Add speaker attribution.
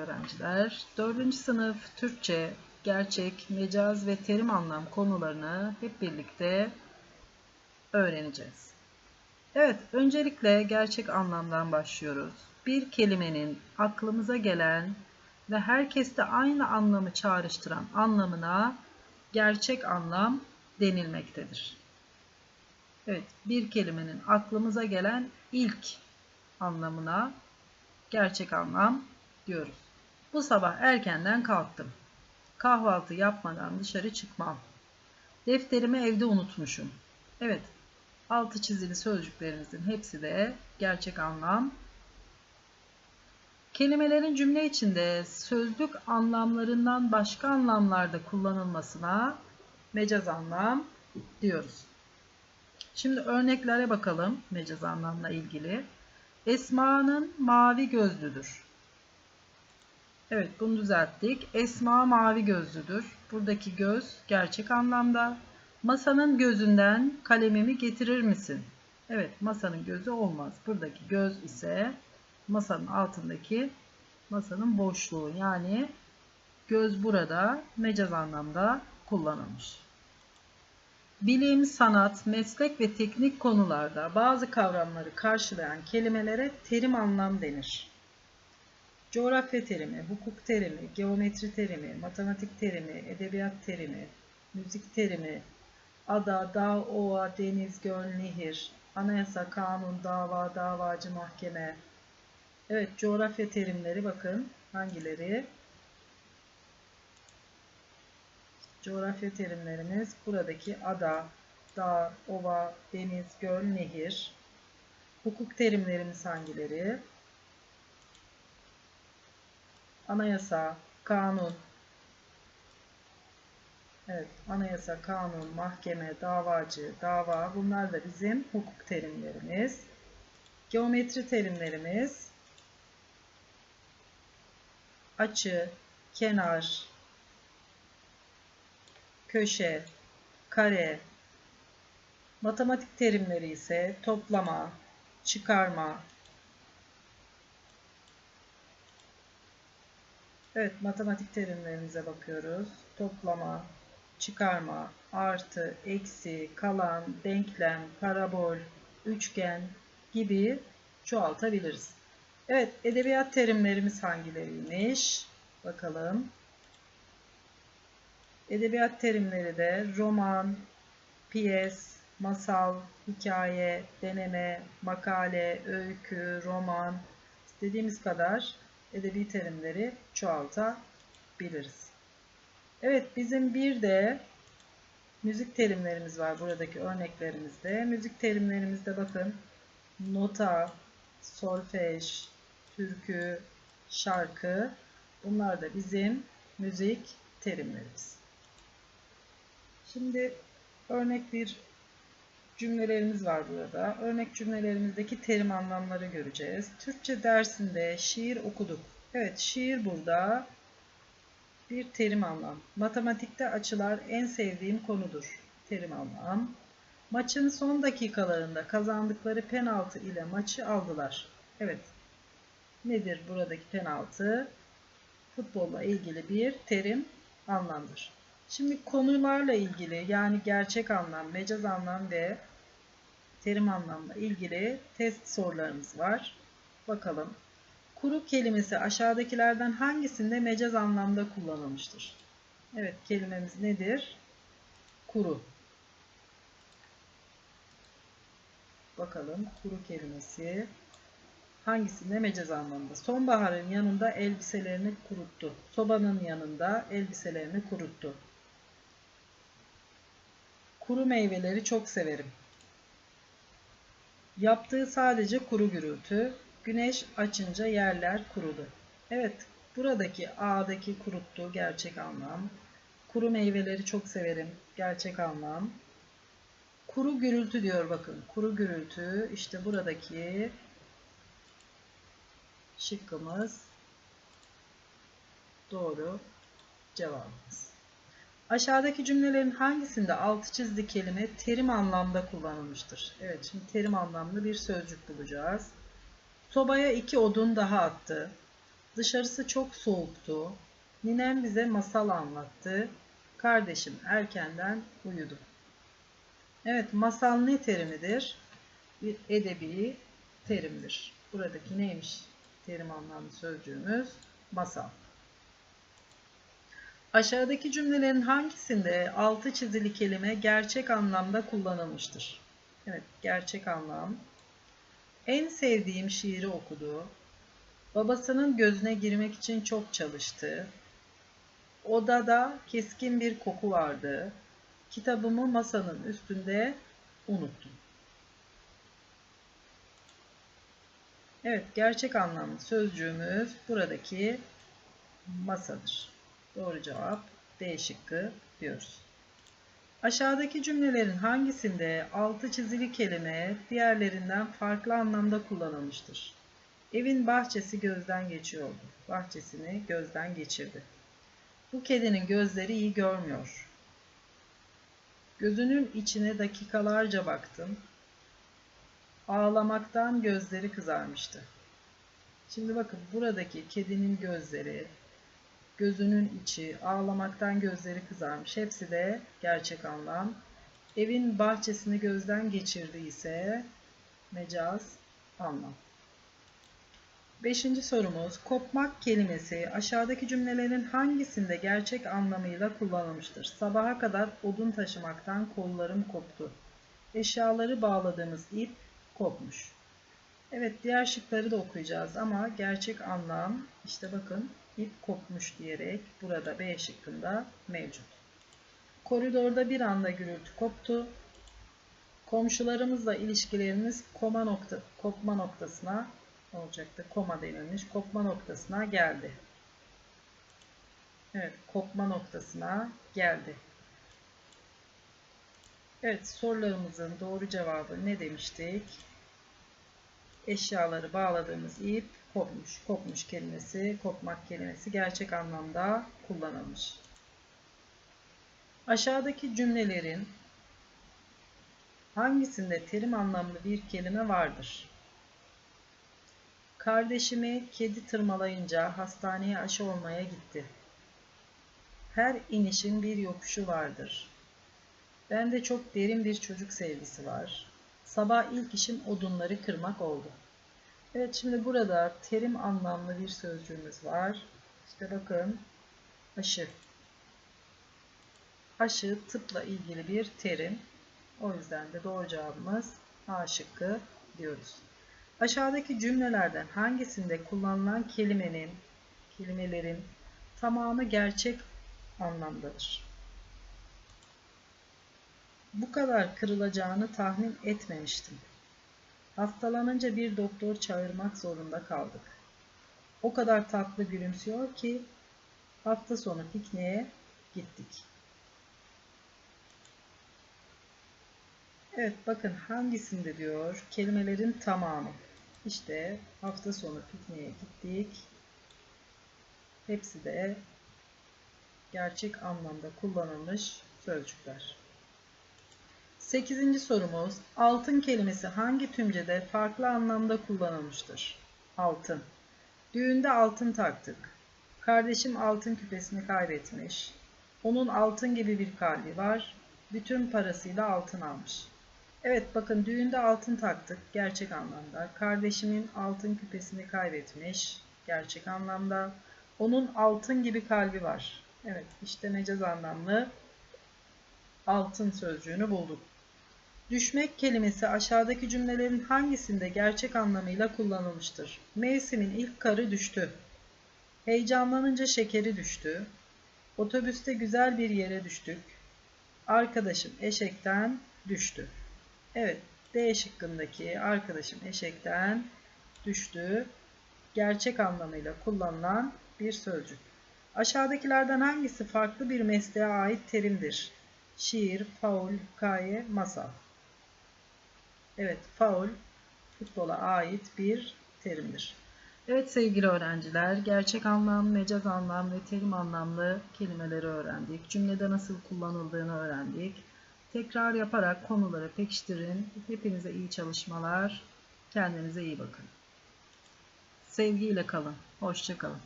Speaker 1: öğrenciler. 4. sınıf Türkçe, gerçek, mecaz ve terim anlam konularını hep birlikte öğreneceğiz. Evet, öncelikle gerçek anlamdan başlıyoruz. Bir kelimenin aklımıza gelen ve herkeste aynı anlamı çağrıştıran anlamına gerçek anlam denilmektedir. Evet, bir kelimenin aklımıza gelen ilk anlamına gerçek anlam diyoruz. Bu sabah erkenden kalktım. Kahvaltı yapmadan dışarı çıkmam. Defterimi evde unutmuşum. Evet, altı çizili sözcüklerimizin hepsi de gerçek anlam. Kelimelerin cümle içinde sözlük anlamlarından başka anlamlarda kullanılmasına mecaz anlam diyoruz. Şimdi örneklere bakalım mecaz anlamla ilgili. Esma'nın mavi gözlüdür. Evet bunu düzelttik. Esma mavi gözlüdür. Buradaki göz gerçek anlamda. Masanın gözünden kalemimi getirir misin? Evet masanın gözü olmaz. Buradaki göz ise masanın altındaki masanın boşluğu. Yani göz burada mecaz anlamda kullanılmış. Bilim, sanat, meslek ve teknik konularda bazı kavramları karşılayan kelimelere terim anlam denir. Coğrafya terimi, hukuk terimi, geometri terimi, matematik terimi, edebiyat terimi, müzik terimi, ada, dağ, ova, deniz, göl, nehir, anayasa, kanun, dava, davacı, mahkeme. Evet, coğrafya terimleri bakın hangileri? Coğrafya terimlerimiz buradaki ada, dağ, ova, deniz, göl, nehir. Hukuk terimlerimiz hangileri? Anayasa, kanun. Evet, anayasa, kanun, mahkeme, davacı, dava bunlar da bizim hukuk terimlerimiz. Geometri terimlerimiz açı, kenar, köşe, kare. Matematik terimleri ise toplama, çıkarma. Evet, matematik terimlerimize bakıyoruz. Toplama, çıkarma, artı, eksi, kalan, denklem, parabol, üçgen gibi çoğaltabiliriz. Evet, edebiyat terimlerimiz hangileriymiş? Bakalım. Edebiyat terimleri de roman, piyes, masal, hikaye, deneme, makale, öykü, roman istediğimiz kadar edebi terimleri çoğaltabiliriz. Evet bizim bir de müzik terimlerimiz var buradaki örneklerimizde. Müzik terimlerimizde bakın nota, solfej, türkü, şarkı bunlar da bizim müzik terimlerimiz. Şimdi örnek bir cümlelerimiz var burada. Örnek cümlelerimizdeki terim anlamları göreceğiz. Türkçe dersinde şiir okuduk. Evet şiir burada bir terim anlam. Matematikte açılar en sevdiğim konudur. Terim anlam. Maçın son dakikalarında kazandıkları penaltı ile maçı aldılar. Evet. Nedir buradaki penaltı? Futbolla ilgili bir terim anlamdır. Şimdi konularla ilgili yani gerçek anlam, mecaz anlam ve terim anlamla ilgili test sorularımız var. Bakalım. Kuru kelimesi aşağıdakilerden hangisinde mecaz anlamda kullanılmıştır? Evet kelimemiz nedir? Kuru. Bakalım kuru kelimesi hangisinde mecaz anlamda? Sonbaharın yanında elbiselerini kuruttu. Sobanın yanında elbiselerini kuruttu. Kuru meyveleri çok severim. Yaptığı sadece kuru gürültü. Güneş açınca yerler kurudu. Evet, buradaki A'daki kuruttu gerçek anlam. Kuru meyveleri çok severim gerçek anlam. Kuru gürültü diyor bakın. Kuru gürültü işte buradaki şıkkımız doğru cevabımız. Aşağıdaki cümlelerin hangisinde altı çizdi kelime terim anlamda kullanılmıştır? Evet şimdi terim anlamlı bir sözcük bulacağız. Sobaya iki odun daha attı. Dışarısı çok soğuktu. Ninem bize masal anlattı. Kardeşim erkenden uyudu. Evet, masal ne terimidir? Bir edebi terimdir. Buradaki neymiş? Terim anlamlı sözcüğümüz masal. Aşağıdaki cümlelerin hangisinde altı çizili kelime gerçek anlamda kullanılmıştır? Evet, gerçek anlam. En sevdiğim şiiri okudu. Babasının gözüne girmek için çok çalıştı. Odada keskin bir koku vardı. Kitabımı masanın üstünde unuttum. Evet, gerçek anlamlı sözcüğümüz buradaki masadır. Doğru cevap D şıkkı diyoruz. Aşağıdaki cümlelerin hangisinde altı çizili kelime diğerlerinden farklı anlamda kullanılmıştır? Evin bahçesi gözden geçiyordu. Bahçesini gözden geçirdi. Bu kedinin gözleri iyi görmüyor. Gözünün içine dakikalarca baktım. Ağlamaktan gözleri kızarmıştı. Şimdi bakın buradaki kedinin gözleri, gözünün içi, ağlamaktan gözleri kızarmış. Hepsi de gerçek anlam. Evin bahçesini gözden geçirdi ise mecaz anlam. Beşinci sorumuz, kopmak kelimesi aşağıdaki cümlelerin hangisinde gerçek anlamıyla kullanılmıştır? Sabaha kadar odun taşımaktan kollarım koptu. Eşyaları bağladığımız ip kopmuş. Evet, diğer şıkları da okuyacağız ama gerçek anlam, işte bakın ip kopmuş diyerek burada B şıkkında mevcut. Koridorda bir anda gürültü koptu. Komşularımızla ilişkilerimiz koma nokta, kopma noktasına olacaktı. Koma denilmiş. Kopma noktasına geldi. Evet, kopma noktasına geldi. Evet, sorularımızın doğru cevabı ne demiştik? Eşyaları bağladığımız ip kopmuş. Kopmuş kelimesi, kopmak kelimesi gerçek anlamda kullanılmış. Aşağıdaki cümlelerin hangisinde terim anlamlı bir kelime vardır? Kardeşimi kedi tırmalayınca hastaneye aşı olmaya gitti. Her inişin bir yokuşu vardır. Bende çok derin bir çocuk sevgisi var. Sabah ilk işim odunları kırmak oldu. Evet şimdi burada terim anlamlı bir sözcüğümüz var. İşte bakın aşı. Aşı tıpla ilgili bir terim. O yüzden de doğru cevabımız A şıkkı diyoruz. Aşağıdaki cümlelerden hangisinde kullanılan kelimenin, kelimelerin tamamı gerçek anlamdadır? Bu kadar kırılacağını tahmin etmemiştim. Hastalanınca bir doktor çağırmak zorunda kaldık. O kadar tatlı gülümsüyor ki hafta sonu pikniğe gittik. Evet bakın hangisinde diyor kelimelerin tamamı. İşte hafta sonu pikniğe gittik. Hepsi de gerçek anlamda kullanılmış sözcükler. Sekizinci sorumuz, altın kelimesi hangi tümcede farklı anlamda kullanılmıştır? Altın. Düğünde altın taktık. Kardeşim altın küpesini kaybetmiş. Onun altın gibi bir kalbi var. Bütün parasıyla altın almış. Evet bakın düğünde altın taktık gerçek anlamda. Kardeşimin altın küpesini kaybetmiş gerçek anlamda. Onun altın gibi kalbi var. Evet işte mecaz anlamlı altın sözcüğünü bulduk. Düşmek kelimesi aşağıdaki cümlelerin hangisinde gerçek anlamıyla kullanılmıştır? Mevsimin ilk karı düştü. Heyecanlanınca şekeri düştü. Otobüste güzel bir yere düştük. Arkadaşım eşekten düştü. Evet, D şıkkındaki arkadaşım eşekten düştü. Gerçek anlamıyla kullanılan bir sözcük. Aşağıdakilerden hangisi farklı bir mesleğe ait terimdir? Şiir, faul, hikaye, masal. Evet, faul futbola ait bir terimdir. Evet sevgili öğrenciler, gerçek anlam, mecaz anlam ve terim anlamlı kelimeleri öğrendik. Cümlede nasıl kullanıldığını öğrendik. Tekrar yaparak konuları pekiştirin. Hepinize iyi çalışmalar. Kendinize iyi bakın. Sevgiyle kalın. Hoşça kalın.